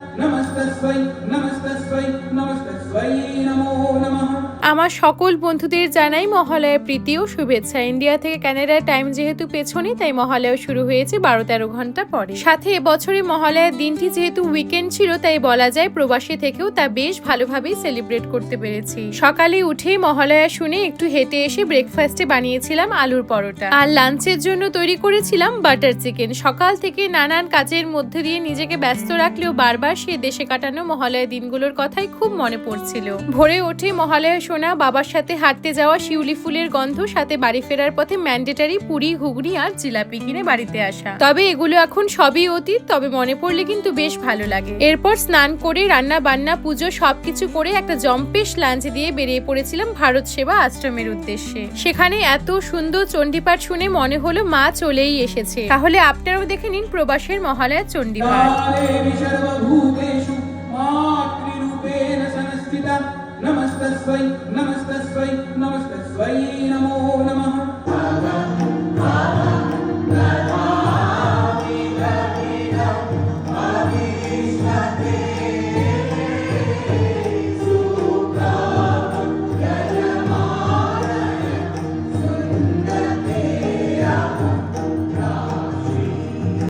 नमस्तस्मै नमस्तस्मै नमस्तस्मै नमो नमः আমার সকল বন্ধুদের জানাই মহালয়া প্রীতি ও শুভেচ্ছা। ইন্ডিয়া থেকে কানাডার টাইম যেহেতু পেছনে, তাই মহালয়া শুরু হয়েছে বারো তেরো ঘণ্টা পরে। সাথে এবছরে মহালয়ার দিনটি যেহেতু উইকেন্ড ছিল, তাই বলা যায় প্রবাসী থেকেও তা বেশ ভালোভাবেই সেলিব্রেট করতে পেরেছি। সকালে উঠেই মহালয়া শুনে একটু হেঁটে এসে ব্রেকফাস্টে বানিয়েছিলাম আলুর পরোটা। আর লাঞ্চের জন্য তৈরি করেছিলাম বাটার চিকেন সকাল থেকে নানান কাজের মধ্যে দিয়ে নিজেকে ব্যস্ত রাখলেও বারবার সে দেশে কাটানো মহালয়া দিনগুলোর কথাই খুব মনে পড়ছিল। ভোরে উঠে মহালয়া শোনা বাবার সাথে হাঁটতে যাওয়া শিউলি ফুলের গন্ধ, সাথে বাড়ি ফেরার পথে ম্যান্ডেটারি পুরি, ঘুগনি আর জিলাপি কিনে বাড়িতে আসা। তবে এগুলো এখন সবই অতীত, তবে মনে পড়লে কিন্তু বেশ ভালো লাগে। এরপর স্নান করে রান্না বান্না পুজো সবকিছু করে একটা জম্পেশ লাঞ্চ দিয়ে বেরিয়ে পড়েছিলাম ভারত সেবা আশ্রমের উদ্দেশ্যে। সেখানে এত সুন্দর চণ্ডীপাঠ শুনে মনে হলো মা চলেই এসেছে। তাহলে আপনারাও দেখে নিন প্রবাসের মহালয়া চণ্ডীপাঠ। નમસ્તસ્વય નમસ્તસ્વય